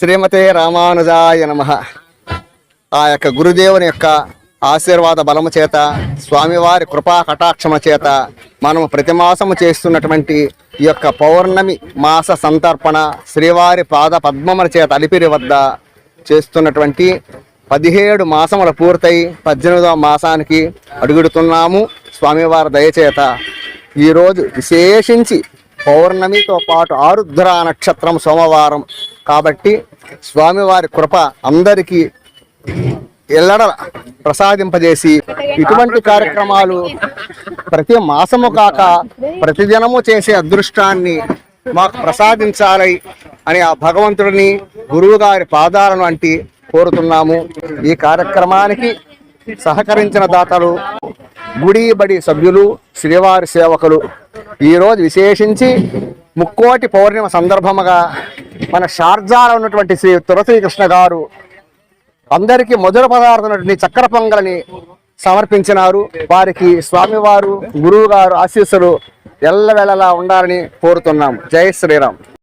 శ్రీమతే రామానుజాయ నమ. ఆ యొక్క గురుదేవుని యొక్క ఆశీర్వాద బలము చేత స్వామివారి కృపా కటాక్షమ చేత మనము ప్రతి మాసము చేస్తున్నటువంటి ఈ యొక్క పౌర్ణమి మాస సంతర్పణ శ్రీవారి పాద పద్మముల చేత అలిపిరి వద్ద చేస్తున్నటువంటి పదిహేడు మాసముల పూర్తయి పద్దెనిమిదవ మాసానికి అడుగుడుతున్నాము స్వామివారి దయచేత. ఈరోజు విశేషించి పౌర్ణమితో పాటు ఆరుద్ర నక్షత్రం సోమవారం. కాబట్టి స్వామివారి కృప అందరికీ ఎల్లడ ప్రసాదింపజేసి ఇటువంటి కార్యక్రమాలు ప్రతి మాసము కాక ప్రతిదినము చేసే అదృష్టాన్ని మాకు ప్రసాదించాలి అని ఆ భగవంతుడిని గురువు గారి పాదాలను అంటి కోరుతున్నాము. ఈ కార్యక్రమానికి సహకరించిన దాతలు గుడి బడి సభ్యులు శ్రీవారి సేవకులు ఈరోజు విశేషించి ముక్కోటి పౌర్ణిమ సందర్భముగా మన షార్జాలో ఉన్నటువంటి శ్రీ తులసీకృష్ణ గారు అందరికీ మధుర పదార్థమైనటువంటి చక్కెర పొంగలని సమర్పించినారు. వారికి స్వామివారు గురువు గారు ఆశీస్సులు ఎల్లవెల్లలా ఉండాలని కోరుతున్నాం జై శ్రీరామ్.